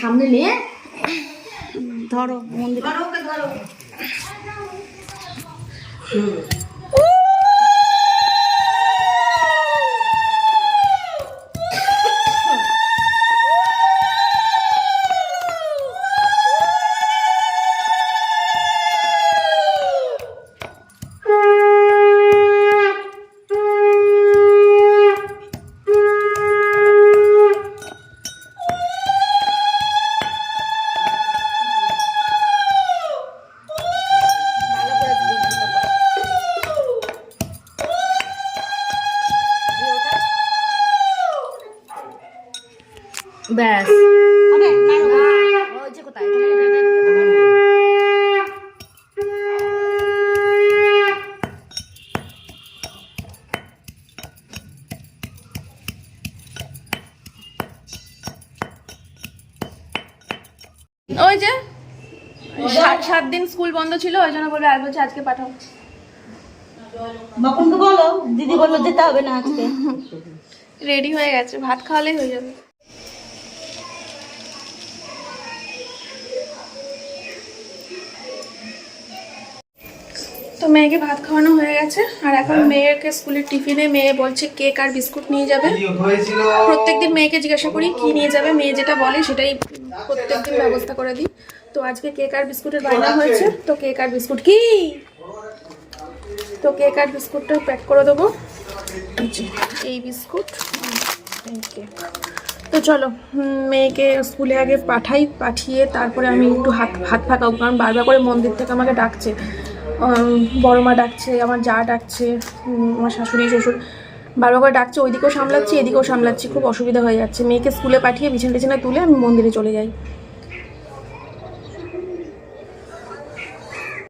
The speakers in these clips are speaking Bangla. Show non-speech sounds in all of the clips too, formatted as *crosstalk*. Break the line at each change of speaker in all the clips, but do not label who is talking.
সামনে নিয়ে
ধরো মন্দির।
ধরো ওকে ধরো।
স্কুল বন্ধ ছিল ওই জন্য বলবে আর বলছে আজকে পাঠাও।
বাপনকে বলো দিদি বলল যেতে হবে না আজকে।
রেডি হয়ে গেছে ভাত খাওয়ালেই হয়ে যাবে। তো মেয়েকে ভাত খাওয়ানো হয়ে গেছে আর এখন মেয়েকে স্কুলের টিফিনে মেয়ে বলছে কেক আর বিস্কুট নিয়ে যাবে। প্রত্যেকদিন মেয়েকে জিজ্ঞাসা করি কি নিয়ে যাবে মেয়ে যেটা বলে সেটাই প্রত্যেকদিন ব্যবস্থা করে দিই। তো আজকে কেক আর বিস্কুটের বায়না হয়েছে তো কেক আর বিস্কুট কি? তো কেক আর বিস্কুটটা প্যাক করে দেবো। এই বিস্কুট। কেক তো চলো মেয়েকে স্কুলে আগে পাঠাই পাঠিয়ে তারপরে আমি একটু হাত হাত ফাঁকাবো কারণ বারবার করে মন্দির থেকে আমাকে ডাকছে। বড় মা ডাকছে আমার যা ডাকছে আমার শাশুড়ি শ্বশুর বারবার করে ডাকছে ওইদিকেও সামলাচ্ছি এদিকেও সামলাচ্ছি খুব অসুবিধা হয়ে যাচ্ছে। মেয়েকে স্কুলে পাঠিয়ে বিছানা টিছানা তুলে আমি মন্দিরে চলে যাই।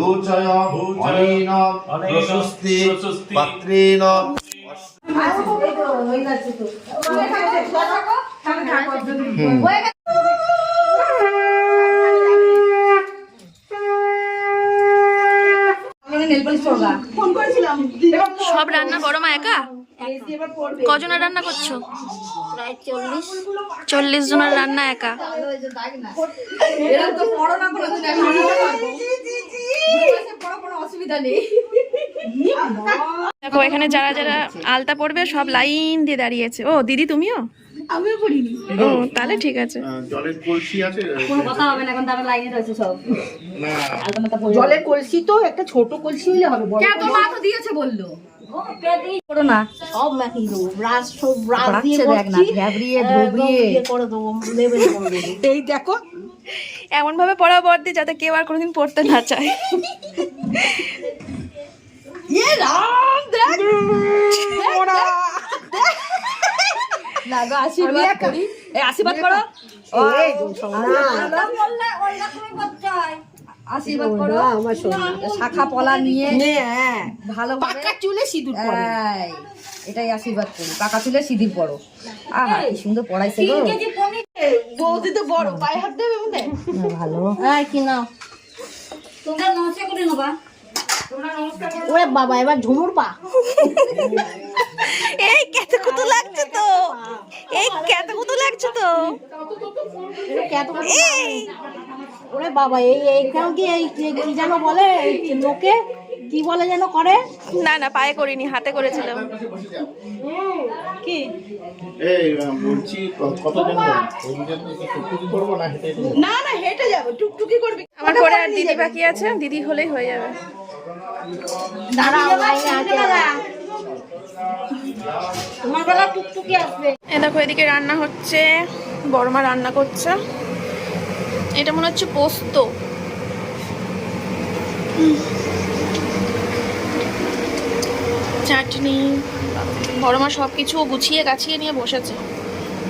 লোচয় অনিন প্রশস্তি পাত্রেণ
সব রান্না বড় মা একা? কজনের রান্না করছ?
প্রায় চল্লিশ
চল্লিশ জনের রান্না একা।
অসুবিধা নেই।
দেখো এখানে যারা যারা আলতা পড়বে সব লাইন দিয়ে দাঁড়িয়েছে। ও দিদি তুমিও?
আমিও পড়িনি।
ও তাহলে ঠিক আছে।
জলের কলসি আছে?
কোনো কথা হবে না এখন তারা লাইনে রয়েছে সব।
জলের কলসি তো একটা ছোট কলসি হলে হবে বড়
কেন মা তো দিয়েছে বলল।
না? না দেবো। এই দেখো
এমন ভাবে পড়া বর্দি যাতে কেউ আর কোনোদিন পড়তে না চায়
এ রাম দেখ না গো আশীর্বাদ করি আশীর্বাদ করো। আমার শাখা পলা নিয়ে ভালো পাকা চুলে সিঁদুর পরো। এটাই আশীর্বাদ করি। পাকা চুলে সিঁদুর পরো। আহা কি সুন্দর পড়াইছে গো। বৌদি তো বড় পায়ে হাত দেবে মনে ভালো।
এই কি নাও? তোমরা নমস্কার করে নেবা।
ওরে বাবা এবার ঝুমুর পা। *laughs*
এই কেতে কুতু লাগছে তো। এই কেতে কুতু লাগছে তো। এই
ওরে বাবা এই এইখানে কি এই কি- যেন বলে লোকে কি বলে যেন করে?
না না পায়ে করিনি হাতে করেছিলাম।
কি?
এই বলছি কতজন না হেঁটে
না না হেঁটে যাব টুকটুকি করবি।
আমার পরে আর দিদি বাকি আছে দিদি হলেই হয়ে যাবে।
তোমার বেলা টুকটুকি আসবে
এ দেখো এদিকে রান্না হচ্ছে বড়মা রান্না করছে এটা মনে হচ্ছে পোস্ত। চাটনি চাটনি বড়মা সব কিছু গুছিয়ে গাছিয়ে নিয়ে বসেছে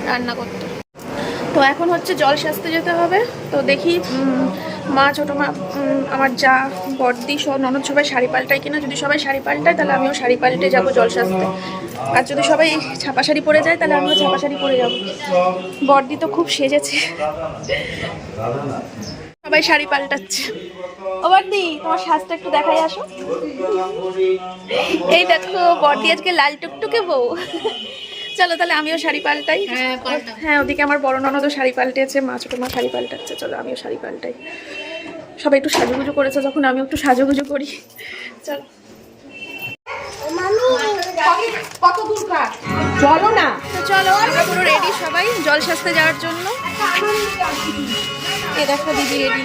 রান্না করতে। তো এখন হচ্ছে জল সাজতে যেতে হবে। তো দেখি মা ছোটো মা আমার যা বর্দি সব ননদ সবাই শাড়ি পাল্টায় কিনা যদি সবাই শাড়ি পাল্টায় তাহলে আমিও শাড়ি পাল্টে যাব জল সাজতে। আর যদি সবাই ছাপা শাড়ি পরে যায় তাহলে আমিও ছাপা শাড়ি পরে যাব। বর্দি তো খুব সেজেছে। সবাই শাড়ি পাল্টাচ্ছে। ও বর্দি তোমার সাজটা একটু দেখাই আসো। এই দেখো বর্দি আজকে লাল টুকটুকে বউ। চলো তাহলে আমিও শাড়ি পাল্টাই। হ্যাঁ ওদিকে আমার বড় ননদও শাড়ি পাল্টেছে মা ছোটো মা শাড়ি পাল্টাচ্ছে চলো আমিও শাড়ি পাল্টাই। সবাই একটু সাজুগুজু করেছে যখন আমি একটু সাজুগুজু করি। চলো।
কত দূর
চলো না।
তো চলো আমরা পুরো রেডি সবাই জল সাজতে যাওয়ার জন্য। এ দেখো দিদি রেডি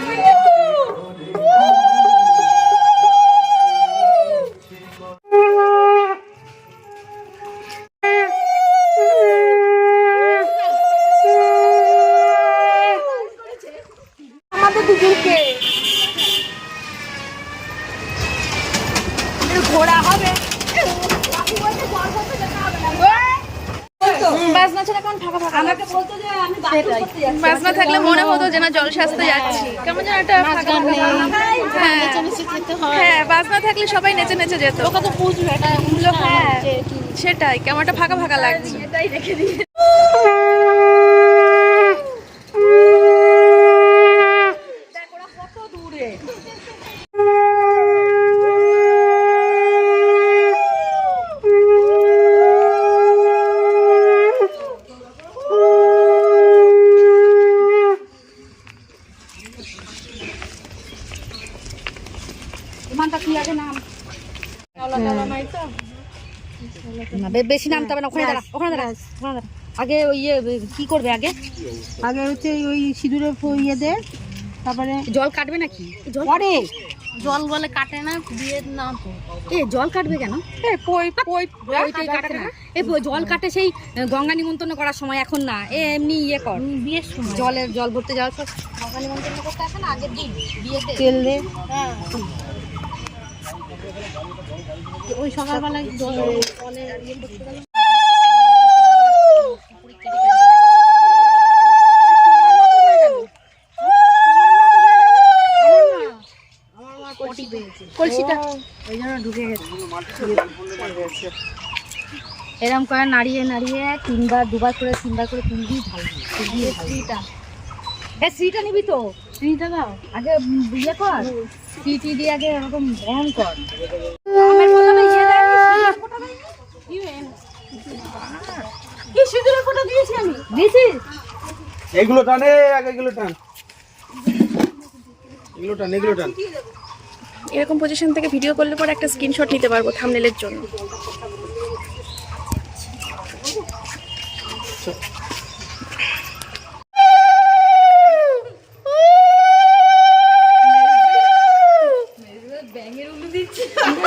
যে সাজতে যাচ্ছি কেমন যেন একটা হ্যাঁ। বাস না থাকলে সবাই নেচে নেচে যেত। ওকে তো বুঝবে হ্যাঁ সেটাই কেমন একটা ফাঁকা ফাঁকা লাগছে। এটাই রেখে দিয়ে
বেশি নামতে হবে না ওখানে দাঁড়া ওখানে দাঁড়া ওখানে দাঁড়া। আগে ওই ইয়ে কি করবে আগে?
আগে হচ্ছে ওই সিঁদুরে ইয়ে দে তারপরে
জল কাটবে নাকি?
পরে
জল বলে কাটে না বিয়ের না
এ জল কাটবে কেন? এ জল কাটে সেই গঙ্গা নিমন্ত্রণ করার সময় এখন না। এ এমনি ইয়ে কর।
বিয়ের সময়।
জলের জল ভরতে যাওয়ার পর গঙ্গা নিমন্ত্রণ করতে আসে না আগের দিন বিয়েতে।
তেল দে।
ওই সকালবেলায়
কলসিটা। এরম করে নাড়িয়ে নাড়িয়ে তিনবার দুবার করে তিনবার করে তুলবি ঢালবি তুলবি শ্রীটা এ শ্রীটা নিবি তো? শ্রীটা দাও। আগে ইয়ে কর। শ্রী টি দিয়ে আগে এরকম বরণ কর। আমি দিয়েছিস
এগুলো আগে এগুলো টান। এগুলো টান এগুলো টান।
এরকম পজিশন থেকে ভিডিও করলে পরে একটা স্ক্রিনশট নিতে পারব থামনেলের জন্য।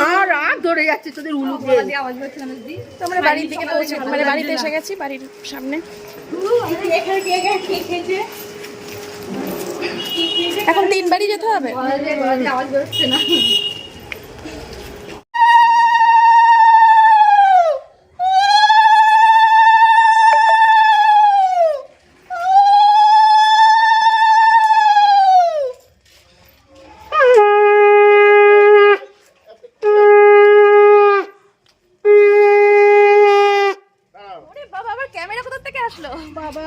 আর রাগ ধরে যাচ্ছে তোদের উলু
তো আমরা বাড়ির দিকে পৌঁছে মানে বাড়িতে এসে গেছি বাড়ির সামনে। এখন তিনবারই যেতে হবে?
আওয়াজ বেরোচ্ছে না
ওরে বাবা আবার ক্যামেরা কোথা থেকে আসলো বাবা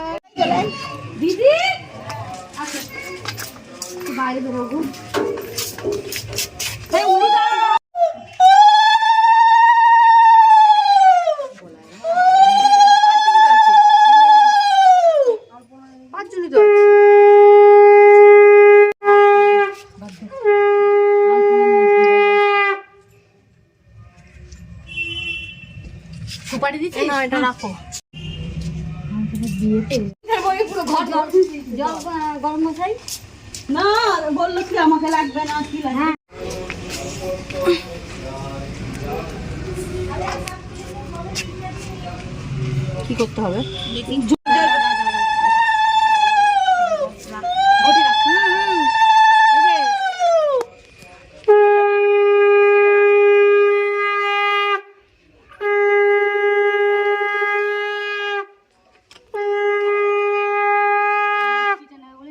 বাইরে বেরোবো
পাঁচজনই তো আছে।
সুপারি দিচ্ছি
না এটা রাখো।
পুরো ঘর জল গরম মশাই।
না বলল কি আমাকে লাগবে না কি লাগবে?
কি করতে হবে কি করব
ব্যস্ত সমস্ত অব্যক্তি অতি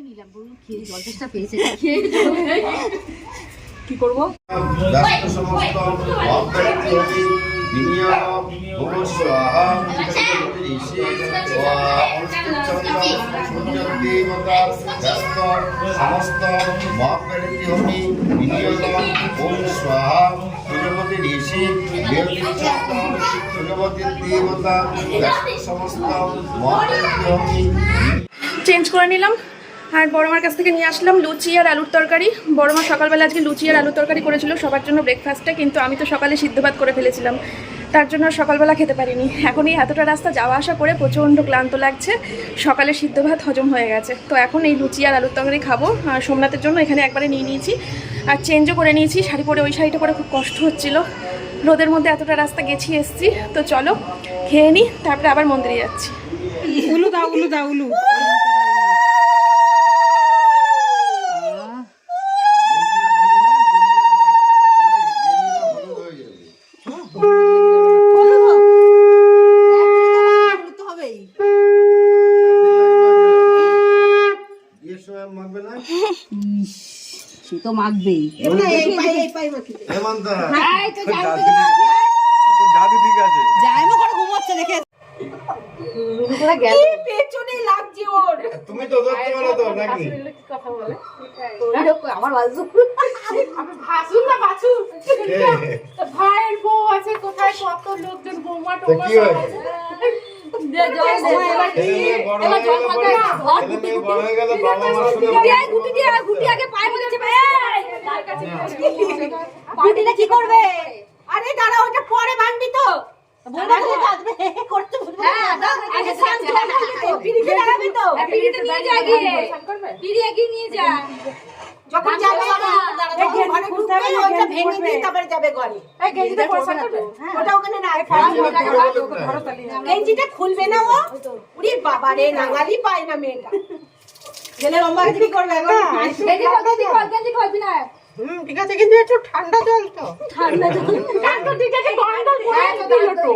বিনিয়োগ ভূম স্বাহা ঋষি দেবতা ব্যস্ত সমস্ত মহাব্যক্তি অতি স্বাহা সূর্যপতি ঋষি সূর্যপতি দেবতা সমস্ত
চেঞ্জ করে নিলাম। আর বড় মার কাছ থেকে নিয়ে আসলাম লুচি আর আলুর তরকারি। বড় মা সকালবেলা আজকে লুচি আর আলুর তরকারি করেছিল, সবার জন্য ব্রেকফাস্টে কিন্তু আমি তো সকালে সিদ্ধ ভাত করে ফেলেছিলাম। তার জন্য সকালবেলা খেতে পারিনি। এখন এই এতটা রাস্তা যাওয়া আসা করে প্রচণ্ড ক্লান্ত লাগছে। সকালে সিদ্ধ ভাত হজম হয়ে গেছে। তো এখন এই লুচি আর আলুর তরকারি খাব। সোমনাথের জন্য এখানে একবারে নিয়ে নিয়েছি। আর চেঞ্জও করে নিয়েছি। শাড়ি পরে ওই শাড়িটা পরে খুব কষ্ট হচ্ছিল। রোদের মধ্যে এতটা রাস্তা গেছি এসছি। তো চলো, খেয়ে নিই তারপরে আবার মন্দিরে যাচ্ছি।
উলু দাও উলু দাও, উলু
বিয়ের সময় মাখবে না
সে তো মাখবেই।
হেমন্ত
ঠিক আছে?
যাইমো করে ঘুমোচ্ছে দেখে
পেছনে লাগছে ওর।
তুমি তো ধরতে পারো তো নাকি?
আমার বাজু
ভাসুন না ভাসুন ভাইয়ের বউ আছে কোথায়? কত লোকজন বৌমা টোমা দে জল দে
হয়ে বড় হয়ে গেল বাবা মার সঙ্গে
গুটি দিয়ে গুটি আগে পায়ে বলেছে ভাই তার কাছে
গুটিটা কি করবে?
আরে দাঁড়া ওটা পরে ভাঙবি তো। *laughs* হ্যাঁ দাও, আগে স্নান করে তো পিড়িতে লাগাবি তো। পিড়িতে নিয়ে যা গিয়ে পিড়ি এগিয়ে নিয়ে যা। যখন যাবে ঘরে ঢুকবে ওটা ভেঙে দিয়ে তারপরে যাবে ঘরে। ওটা ওখানে না গেঞ্জিটা খুলবে না ও? উড়ি বাবা রে নাগালি পায় না মেয়েটা।
ছেলে লম্বা কি করবে এখন।
গেঞ্জি খোল গেঞ্জি খোল গেঞ্জি খোলবি না
ঠিক আছে কিন্তু একটু ঠান্ডা জল তো
ডাক্তার ঠিক আছে গরম জল ভরে দিল তো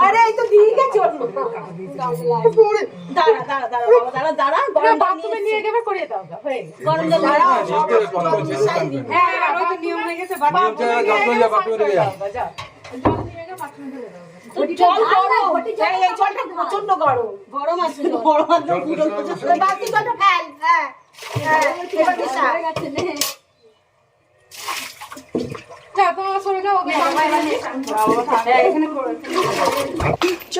আরে এই তো দিয়ে গেছে ওর দাঁড়া দাঁড়া দাঁড়া বাবা দাঁড়া দাঁড়া গরম বাথরুমে নিয়ে গেবে করে দাও হয়ে। গরম জল দাঁড়া হ্যাঁ তো নিয়ম হয়ে গেছে জল গরম। এই এই জলটা প্রচণ্ড গরম। গরম আছে গরম আছে বাকি জলটা ফেল হ্যাঁ এবার দিশা যা তোমার সরে যাও এখানে করে
চ।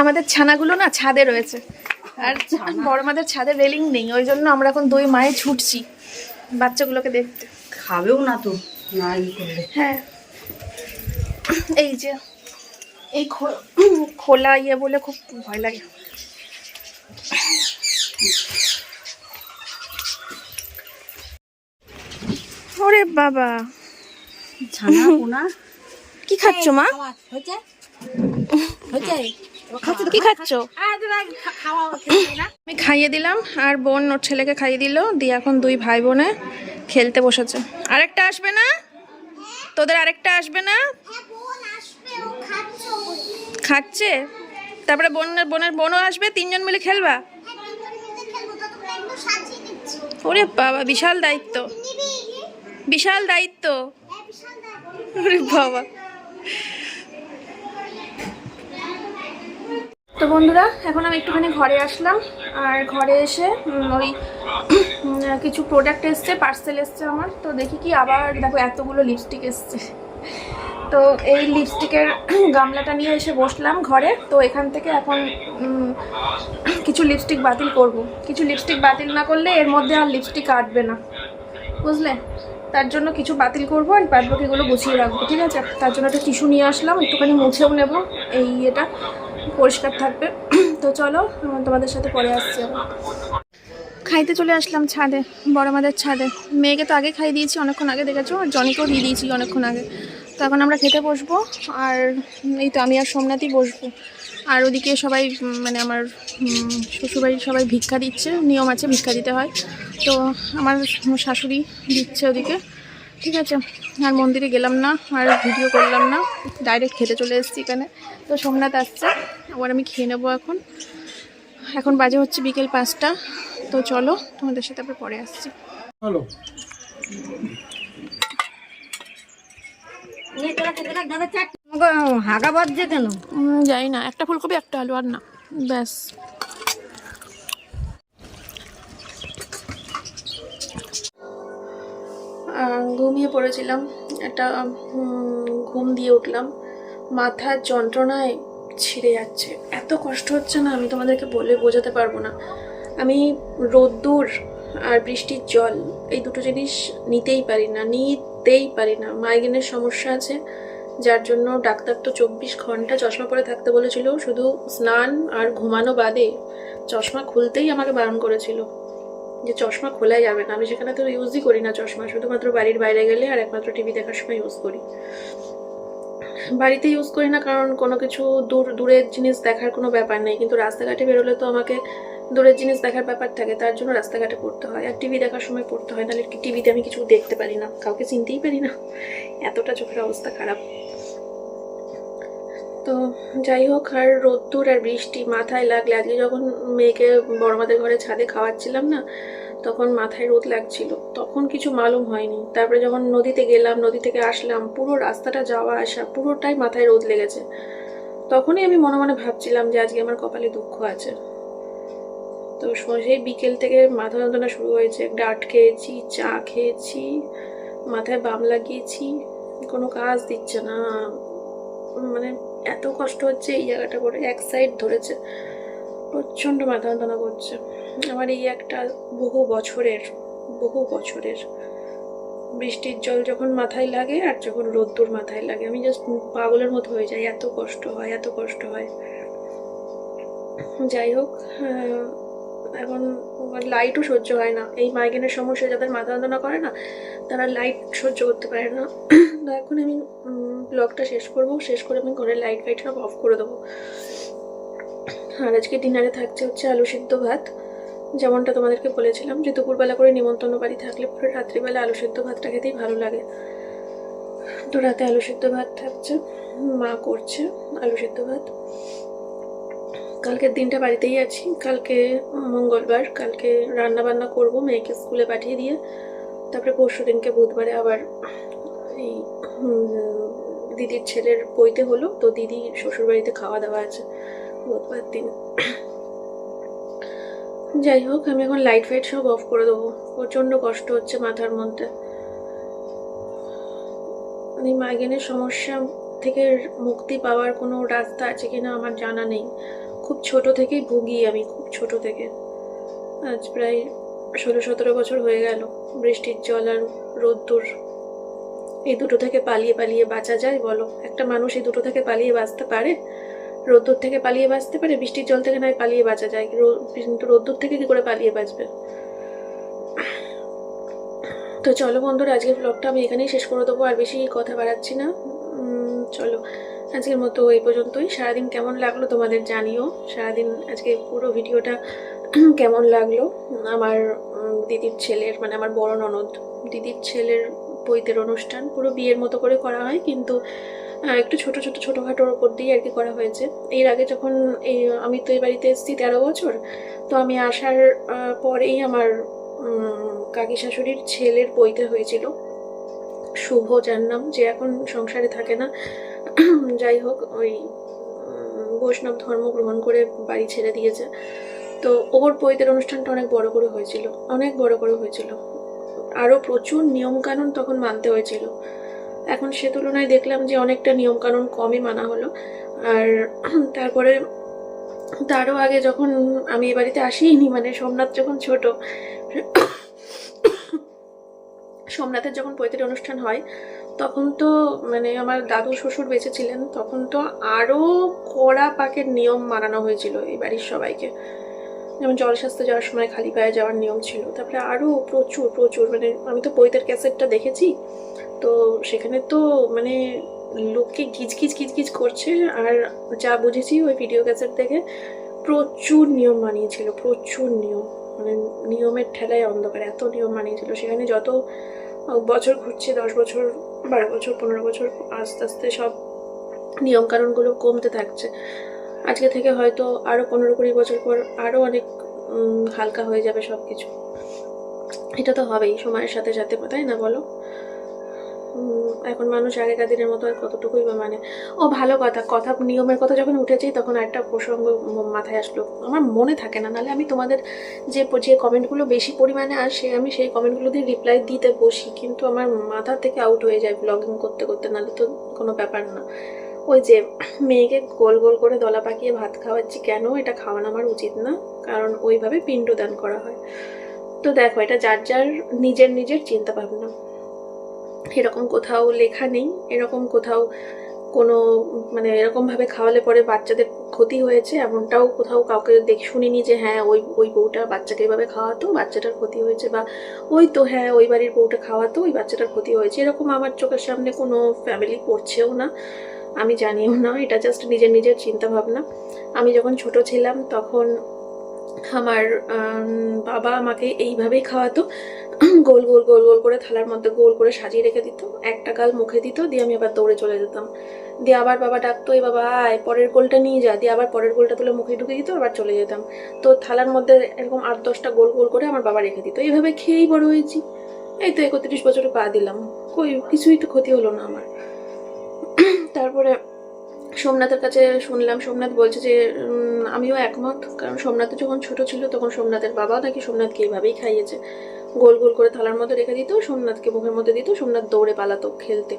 আমাদের ছানাগুলো না ছাদে রয়েছে। আর বড় মাদের ছাদে রেলিং নেই ওই জন্য আমরা এখন দুই মায়ে ছুটছি। বাচ্চাগুলোকে দেখতে।
খাবেও না তো না করলে।
হ্যাঁ। এই যে এই খোলা ইয়ে বলে খুব ভয় লাগে। ওরে বাবা।
ছানা পোনা।
কি খাচ্ছ মা?
হয়েছে? হয়েছে?
কি খাচ্ছ? আমি খাইয়ে দিলাম আর বোন ওর ছেলেকে খাইয়ে দিল দিয়ে এখন দুই ভাই বোনে খেলতে বসেছে। আরেকটা আসবে না? তোদের আরেকটা আসবে না? খাচ্ছে? তারপরে বোনের বোনের বোনও আসবে তিনজন মিলে খেলবা? ওরে বাবা বিশাল দায়িত্ব। বিশাল দায়িত্ব। ওরে বাবা। তো বন্ধুরা, এখন আমি একটুখানি ঘরে আসলাম। আর ঘরে এসে ওই কিছু প্রোডাক্ট এসছে পার্সেল এসছে আমার। তো দেখি কি আবার, দেখো, এতগুলো লিপস্টিক এসছে। তো এই লিপস্টিকের গামলাটা নিয়ে এসে বসলাম ঘরে। তো এখান থেকে এখন কিছু লিপস্টিক বাতিল করব। কিছু লিপস্টিক বাতিল না করলে এর মধ্যে আর লিপস্টিক কাটবে না। বুঝলে? তার জন্য কিছু বাতিল করব, আর বাদ বাকিগুলো গুছিয়ে রাখব, ঠিক আছে? তার জন্য একটা টিস্যু নিয়ে আসলাম, একটুখানি মুছেও নেব, এই ইয়েটা। পরিষ্কার থাকবে। তো চলো তোমাদের সাথে পরে আসছি খাইতে চলে আসলাম ছাদে বড় মাদের ছাদে। মেয়েকে তো আগে খাইয়ে দিয়েছি অনেকক্ষণ আগে দেখেছ? আর জনিকেও দিয়ে দিয়েছি অনেকক্ষণ আগে। তো এখন আমরা খেতে বসবো আর এই তো আমি আর সোমনাথই বসবো। আর ওদিকে সবাই মানে আমার উম, শ্বশুরবাড়ির সবাই ভিক্ষা দিচ্ছে নিয়ম আছে ভিক্ষা দিতে হয়। তো আমার শাশুড়ি দিচ্ছে ওদিকে। ঠিক আছে আর মন্দিরে গেলাম না আর ভিডিও করলাম না ডাইরেক্ট খেতে চলে এসেছি এখানে। তো সোমনাথ আসছে আবার আমি খেয়ে নেব এখন। এখন বাজে হচ্ছে বিকেল পাঁচটা তো চলো তোমাদের সাথে আবার পরে আসছি।
হলো
হাগা বাজছে কেন?
জানি না একটা ফুলকপি একটা আলু আর না। ব্যাস। ঘুমিয়ে পড়েছিলাম। একটা ঘুম দিয়ে উঠলাম। মাথার যন্ত্রণায় ছিঁড়ে যাচ্ছে। এত কষ্ট হচ্ছে না, আমি তোমাদেরকে বলে বোঝাতে পারব না। আমি রোদ্দুর আর বৃষ্টির জল, এই দুটো জিনিস নিতেই পারি না, নিতেই পারি না। মাইগ্রেনের সমস্যা আছে, যার জন্য ডাক্তার তো চব্বিশ ঘণ্টা চশমা পরে থাকতে বলেছিল। শুধু স্নান আর ঘুমানো বাদে চশমা খুলতেই আমাকে বারণ করেছিল। যে চশমা খোলাই যাবে না। আমি সেখানে তো ইউজই করি না চশমা। শুধুমাত্র বাড়ির বাইরে গেলে আর একমাত্র টিভি দেখার সময় ইউজ করি। বাড়িতে ইউজ করি না কারণ কোনো কিছু দূর, দূরের জিনিস দেখার কোনো ব্যাপার নেই। কিন্তু রাস্তাঘাটে বেরোলে তো আমাকে দূরের জিনিস দেখার ব্যাপার থাকে, তার জন্য রাস্তাঘাটে পড়তে হয়। আর টিভি দেখার সময় পড়তে হয়, নাহলে টিভিতে আমি কিছু দেখতে পারি না। কাউকে চিনতেই পারি না। এতটা চোখের অবস্থা খারাপ। তো যাই হোক, আর রোদ্দুর আর বৃষ্টি মাথায় লাগলে, আজকে যখন মেয়েকে বড়মাদের ঘরে ছাদে খাওয়াচ্ছিলাম না, তখন মাথায় রোদ লাগছিল। তখন কিছু মালুম হয়নি। তারপরে যখন নদীতে গেলাম, নদী থেকে আসলাম, পুরো রাস্তাটা যাওয়া আসা, পুরোটাই মাথায় রোদ লেগেছে। তখনই আমি মনে মনে ভাবছিলাম যে আজকে আমার কপালে দুঃখ আছে। তো সেই বিকেল থেকে মাথা যন্ত্রণা শুরু হয়েছে। ডাট খেয়েছি, চা খেয়েছি, মাথায় বাম লাগিয়েছি, কোনো কাজ দিচ্ছে না। মানে এত কষ্ট হচ্ছে এই জায়গাটা করে, এক সাইড ধরেছে। প্রচণ্ড মাথা যন্ত্রণা করছে। আমার এই একটা বহু বছরের বহু বছরের বৃষ্টির জল যখন মাথায় লাগে আর যখন রোদ্দুর মাথায় লাগে, আমি জাস্ট পাগলের মতো হয়ে যাই। এত কষ্ট হয়, এত কষ্ট হয়। যাই হোক এখন লাইটও সহ্য হয় না। এই মাইগ্রেনের সমস্যা যাদের মাথা যন্ত্রণা করে না, তারা লাইট সহ্য করতে পারে না। তো এখন আমি ব্লগটা শেষ করব। শেষ করে আমি ঘরের লাইট ফাইট সব অফ করে দেবো। আর আজকে ডিনারে থাকছে হচ্ছে আলু সিদ্ধ ভাত। যেমনটা তোমাদেরকে বলেছিলাম যে দুপুরবেলা করে নিমন্ত্রণ বাড়ি থাকলে পরে রাত্রিবেলা আলু সিদ্ধ ভাতটা খেতেই ভালো লাগে। তো রাতে আলু সিদ্ধ ভাত থাকছে। মা করছে আলু সিদ্ধ ভাত। কালকের দিনটা বাড়িতেই আছি। কালকে মঙ্গলবার, কালকে রান্না বান্না করব মেয়েকে স্কুলে পাঠিয়ে দিয়ে। তারপরে পরশু দিনকে বুধবারে আবার এই দিদির ছেলের বইতে হলো। তো দিদি শ্বশুরবাড়িতে খাওয়া দাওয়া আছে বুধবার দিন। যাই হোক, আমি এখন লাইট ফাইট সব অফ করে দেবো। প্রচণ্ড কষ্ট হচ্ছে মাথার মধ্যে। এই মাইগ্রেনের সমস্যা থেকে মুক্তি পাওয়ার কোনো রাস্তা আছে কিনা আমার জানা নেই। খুব ছোট থেকেই ভুগি আমি, খুব ছোট থেকে। আজ প্রায় ষোলো, সতেরো বছর হয়ে গেল বৃষ্টির জল আর রোদ্দুর। এই দুটো থেকে পালিয়ে পালিয়ে বাঁচা যায় বলো? একটা মানুষ এই দুটো থেকে পালিয়ে বাঁচতে পারে? রোদ্দুর থেকে পালিয়ে বাঁচতে পারে? বৃষ্টির জল থেকে নয়, পালিয়ে বাঁচা যায়। কিন্তু রোদ্দুর থেকে কি করে পালিয়ে বাঁচবে? তো চলো বন্ধুরা, আজকের ব্লগটা আমি এখানেই শেষ করে দেবো, আর বেশি কথা বাড়াচ্ছি না। চলো। আজকের মতো এই পর্যন্তই। সারাদিন কেমন লাগল তোমাদের জানিও। সারাদিন আজকে পুরো ভিডিওটা *clears throat* কেমন লাগল? আমার দিদির ছেলের মানে আমার বড় ননদ, দিদির ছেলের বইতের অনুষ্ঠান পুরো বিয়ের মতো করে করা হয়, কিন্তু একটু ছোট ছোট ছোটোখাটোর ওপর দিয়ে আর কি করা হয়েছে। এর আগে যখন এই, আমি তো এই বাড়িতে এসেছি তেরো বছর, তো আমি আসার পরেই আমার কাকি শাশুড়ির ছেলের বইতে হয়েছিল। শুভ যার নাম, যে এখন সংসারে থাকে না *clears throat* যাই হোক, ওই বৈষ্ণব ধর্ম গ্রহণ করে বাড়ি ছেড়ে দিয়েছে। তো ওর পৈতের অনুষ্ঠানটা অনেক বড় করে হয়েছিল, অনেক বড় করে হয়েছিল। আরও প্রচুর নিয়মকানুন তখন মানতে হয়েছিল। এখন সে তুলনায় দেখলাম যে অনেকটা নিয়মকানুন কমই মানা হলো। আর *clears throat* তারপরে তারও আগে যখন আমি এ বাড়িতে আসিনি মানে সোমনাথ যখন ছোট, *clears throat* সোমনাথের যখন পৈতের অনুষ্ঠান হয় তখন তো মানে আমার দাদু শ্বশুর বেঁচে ছিলেন, তখন তো আরও কড়া পাকের নিয়ম মানানো হয়েছিল এই বাড়ির সবাইকে। যেমন জলশাস্ত্রে যাওয়ার সময় খালি পায়ে যাওয়ার নিয়ম ছিল, তারপরে আরও প্রচুর প্রচুর মানে আমি তো পৈতের ক্যাসেটটা দেখেছি, তো সেখানে তো মানে লোককে গিজগিজ গিজগিজ করছে, আর যা বুঝেছি ওই ভিডিও ক্যাসেট থেকে প্রচুর নিয়ম মানিয়েছিল, প্রচুর নিয়ম মানে নিয়মের ঠেলায় অন্ধকার, এত নিয়ম মানিয়েছিল, সেখানে যত বছর ঘুরছে, দশ বছর, বারো বছর, পনেরো বছর, আস্তে আস্তে সব নিয়মকানুনগুলো কমতে থাকছে। আজকে থেকে হয়তো আরও পনেরো কুড়ি বছর পর আরও অনেক হালকা হয়ে যাবে সব কিছু এটা তো হবেই, সময়ের সাথে সাথে, তাই না বলো? এখন মানুষ আগেকার দিনের মতো আর কতটুকুই বা মানে। ও ভালো কথা কথা, নিয়মের কথা যখন উঠেছি তখন একটা প্রসঙ্গ মাথায় আসলো। আমার মনে থাকে না, নাহলে আমি তোমাদের যে যে কমেন্টগুলো বেশি পরিমাণে আসে, আমি সেই কমেন্টগুলো দিয়ে রিপ্লাই দিতে বসি। কিন্তু আমার মাথা থেকে আউট হয়ে যায় ব্লগিং করতে করতে, নাহলে তো কোনো ব্যাপার না। ওই যে মেয়েকে গোল গোল করে দলা পাকিয়ে ভাত খাওয়াচ্ছি কেন? এটা খাওয়ানো আমার উচিত না। কারণ ওইভাবে পিণ্ডদান করা হয়। তো দেখো, এটা যার যার নিজের নিজের চিন্তা ভাবনা এরকম কোথাও লেখা নেই, এরকম কোথাও কোনো মানে এরকমভাবে খাওয়ালে পরে বাচ্চাদের ক্ষতি হয়েছে, এমনটাও কোথাও কাউকে দেখে, শুনিনি যে হ্যাঁ ওই ওই বউটা বাচ্চাকে এভাবে খাওয়াতো, বাচ্চাটার ক্ষতি হয়েছে বা ওই তো হ্যাঁ ওই বাড়ির বউটা খাওয়াতো, ওই বাচ্চাটার ক্ষতি হয়েছে, এরকম আমার চোখের সামনে কোনো ফ্যামিলি করছেও না, আমি জানিও না, এটা জাস্ট নিজের নিজের চিন্তা ভাবনা আমি যখন ছোট ছিলাম তখন আমার বাবা আমাকে এইভাবেই খাওয়াতো গোল গোল গোল গোল করে থালার মধ্যে গোল করে সাজিয়ে রেখে দিত। একটা গাল মুখে দিত, দিয়ে আমি আবার দৌড়ে চলে যেতাম। দিয়ে আবার বাবা ডাকতো এই বাবা, আয়, পরের গোলটা নিয়ে যা। দিয়ে আবার পরের গোলটা তুলে মুখে ঢুকে দিত, আবার চলে যেতাম। তো থালার মধ্যে এরকম আট, দশটা গোল গোল করে আমার বাবা রেখে দিত। এইভাবে খেয়েই বড় হয়েছি। এই তো একত্রিশ বছরে পা দিলাম। কই, কিছুই তো ক্ষতি হলো না আমার। তারপরে সোমনাথের কাছে শুনলাম, সোমনাথ বলছে যে আমিও একমত। কারণ সোমনাথ যখন ছোট ছিল, তখন সোমনাথের বাবা নাকি সোমনাথকে এইভাবেই খাইয়েছে। গোল গোল করে থালার মধ্যে রেখে দিত, সোমনাথকে মুখের মধ্যে দিত, সোমনাথ দৌড়ে পালাতো খেলতে।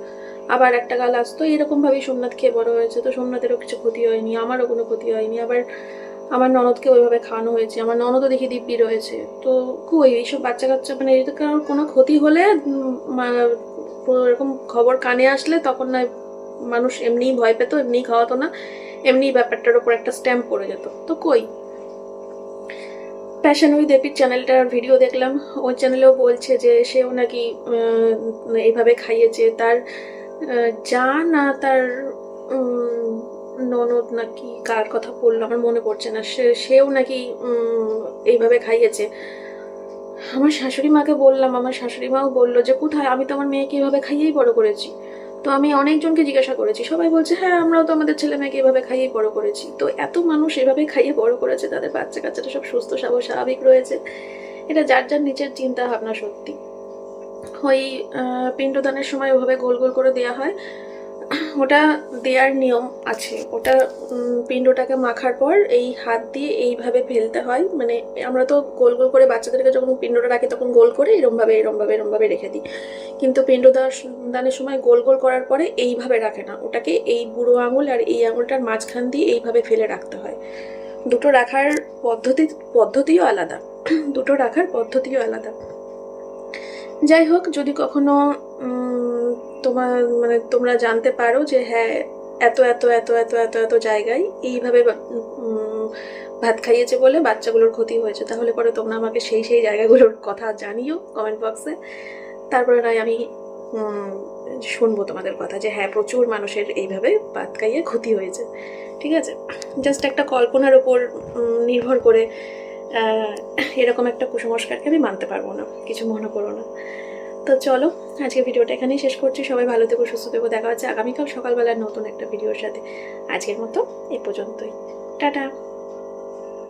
আবার একটা গাল আসতো এরকম ভাবেই সোমনাথ খেয়ে বড় হয়েছে, তো সোমনাথেরও কিছু ক্ষতি হয়নি, আমারও কোনো ক্ষতি হয়নি। আবার আমার ননদকে ওইভাবে খাওয়ানো হয়েছে, আমার ননদও দেখি দিব্যি রয়েছে। তো কই, এইসব বাচ্চা কাচ্চা মানে এতে কারোর কোনো ক্ষতি হলে এরকম খবর কানে আসলে তখন না মানুষ এমনিই ভয় পেত, এমনিই খাওয়াতো না এমনি ব্যাপারটার উপর একটা স্ট্যাম্প পড়ে যেত। তো কই প্যাশন উইথ এপির চ্যানেলটার ভিডিও দেখলাম। ওই চ্যানেলেও বলছে যে সেও নাকি এইভাবে খাইয়েছে। তার যা না তার ননদ নাকি কার কথা বলল আমার মনে পড়ছে না। সে, সেও নাকি এইভাবে খাইয়েছে। আমার শাশুড়ি মাকে বললাম, আমার শাশুড়ি মাও বলল যে, কোথায়? আমি তো আমার মেয়েকে এভাবে খাইয়েই বড় করেছি। তো আমি অনেকজনকে জিজ্ঞাসা করেছি। সবাই বলছে হ্যাঁ আমরাও তো আমাদের ছেলে মেয়েকে এভাবে খাইয়ে বড় করেছি। তো এত মানুষ এভাবে খাইয়ে বড় করেছে, তাদের বাচ্চা কাচ্চাটা সব সুস্থ সব স্বাভাবিক রয়েছে। এটা যার যার নিচের চিন্তা ভাবনা সত্যি। ওই পিণ্ডদানের সময় ওভাবে গোল গোল করে দেওয়া হয়। ওটা দেওয়ার নিয়ম আছে। ওটা পিণ্ডটাকে মাখার পর এই হাত দিয়ে এইভাবে ফেলতে হয়। মানে আমরা তো গোল গোল করে বাচ্চাদেরকে যখন পিণ্ডটা রাখি তখন গোল করে এরমভাবে এরমভাবে এরমভাবে রেখে দিই। কিন্তু পিণ্ডদান দানের সময় গোল গোল করার পরে এইভাবে রাখে না। ওটাকে এই বুড়ো আঙুল আর এই আঙুলটার মাঝখান দিয়ে এইভাবে ফেলে রাখতে হয়। দুটো রাখার পদ্ধতি, পদ্ধতিও আলাদা। দুটো রাখার পদ্ধতিও আলাদা। যাই হোক, যদি কখনো তোমার মানে তোমরা জানতে পারো যে হ্যাঁ এত এত এত এত এত এত জায়গায় এইভাবে ভাত খাইয়েছে বলে বাচ্চাগুলোর ক্ষতি হয়েছে। তাহলে পরে তোমরা আমাকে সেই সেই জায়গাগুলোর কথা জানিও কমেন্ট বক্সে তারপরে নয়, আমি শুনব তোমাদের কথা যে হ্যাঁ প্রচুর মানুষের এইভাবে ভাত খাইয়ে ক্ষতি হয়েছে। ঠিক আছে? জাস্ট একটা কল্পনার ওপর নির্ভর করে এরকম একটা কুসংস্কারকে আমি মানতে পারব না। কিছু মনে করো না। তো চলো, আজকে ভিডিওটা এখানেই শেষ করছি। সবাই ভালো থেকো, সুস্থ থেকো। দেখা হচ্ছে আগামীকাল সকালবেলার নতুন একটা ভিডিওর সাথে। আজকের মতো এ পর্যন্তই। টাটা।